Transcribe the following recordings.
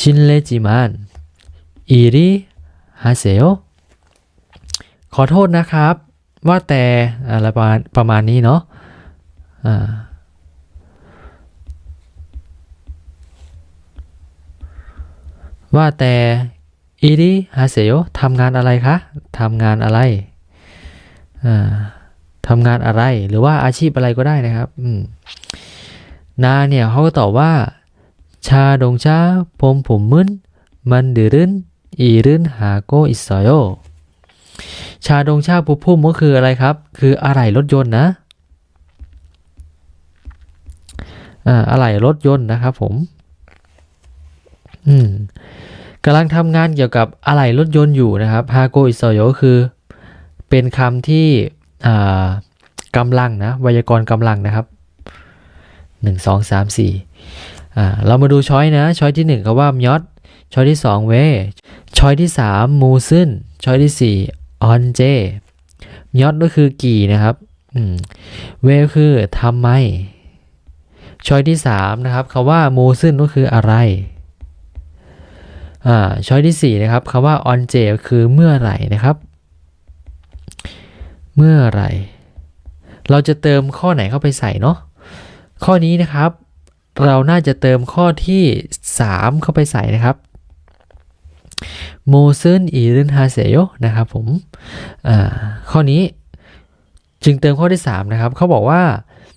실례지만 이리 하세요 ขอโทษนะครับ ว่าแต่อะไรประมาณประมาณนี้เนาะอ่าว่าแต่อีริฮาเซโยทำงานอะไรคะทำงานอะไรอ่าทำงานอะไรหรือว่าอาชีพอะไรก็ได้นะครับอืมนาเนี่ยเขาก็ตอบว่า ชาดงชาพมผมมึนมันดืรึนอีรึนหาโกอิสโยชาดงชาปุพุ่มก็คืออะไรครับ คืออะไหล่รถยนต์นะอะไหล่รถยนต์นะครับผม อืมกำลังทำงานเกี่ยวกับอะไหล่รถยนต์อยู่นะครับฮาโกอิสโยคือ เป็นคำที่อ่ากำลังนะไวยากรณ์กำลังนะครับหนึ่งสองสามสี่ เรามาดูช้อยนะ ช้อยที่หนึ่งคำว่ามยอดช้อยที่สองเว ช้อยที่สามมูซึนช้อยที่สี่ออนเจมยอดก็คือกี่นะครับเวก็คือทำไม ช้อยที่สามนะครับคำว่ามูซึนก็คืออะไรช้อยที่สี่นะครับคำว่าออนเจคือเมื่อไหร่นะครับ เมื่อไหร่ เราจะเติมข้อไหนเข้าไปใส่เนาะข้อนี้นะครับ เราน่าจะเติมข้อที่ 3 เข้าไปใส่นะครับโมซึนอีรินฮาเซโยนะครับผมอ่าข้อนี้จึงเติมข้อที่ 3 นะครับ เขาบอกว่า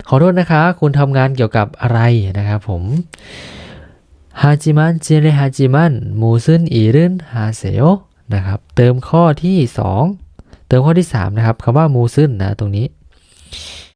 ขอโทษนะคะ คุณทำงานเกี่ยวกับอะไรนะครับผมฮาจิมันเจเรฮาจิมันโมซึนอีรินฮาเซโยนะครับ เติมข้อที่ 2 เติมข้อที่ 3 นะครับคำว่าโมูซึนนะตรงนี้